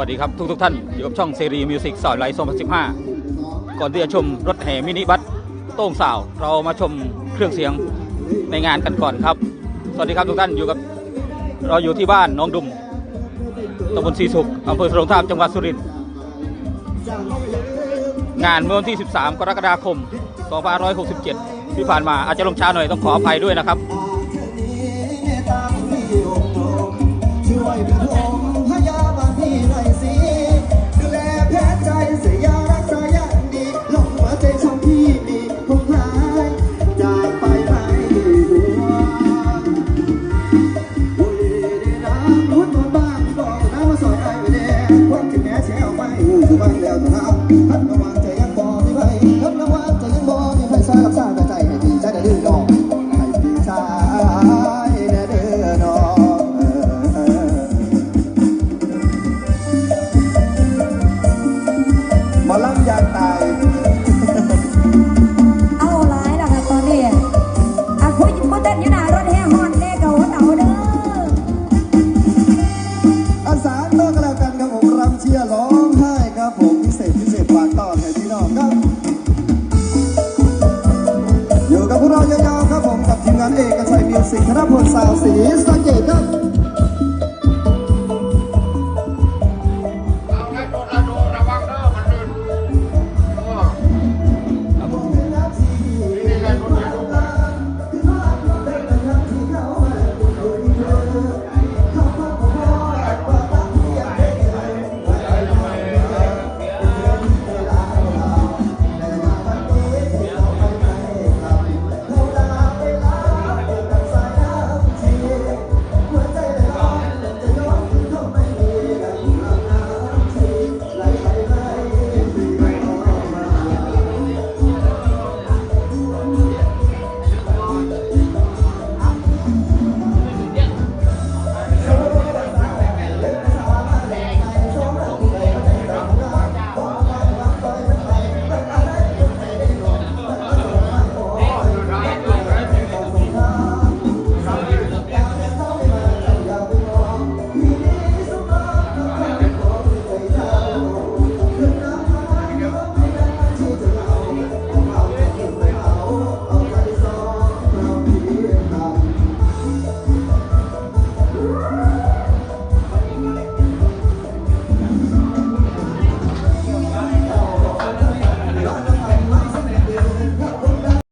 วัสดีครับทุกทุกท่าน อยู่กับช่องเซรีมิวสิกสอยไลท์2015 ก่อนที่จะชมรถแห่มินิบัสโต้งสาว เรามาชมเครื่องเสียงในงานกันก่อนครับ สวัสดีครับทุกท่านอยู่กับเราอยู่ที่บ้านน้องดุมตำบลศรีสุขอำเภอสรงทาบจังหวัดสุรินทร์งานเมื่อวันที่ 13 กรกฎาคม 2567 ที่ผ่านมาอาจจะลงช้าหน่อยต้องขออภัยด้วยนะครับ อยู่กับพวกเรายาวๆครับผมกับทีมงานเอกชัยมิวสิกธนพลสาวสีสเกตครับ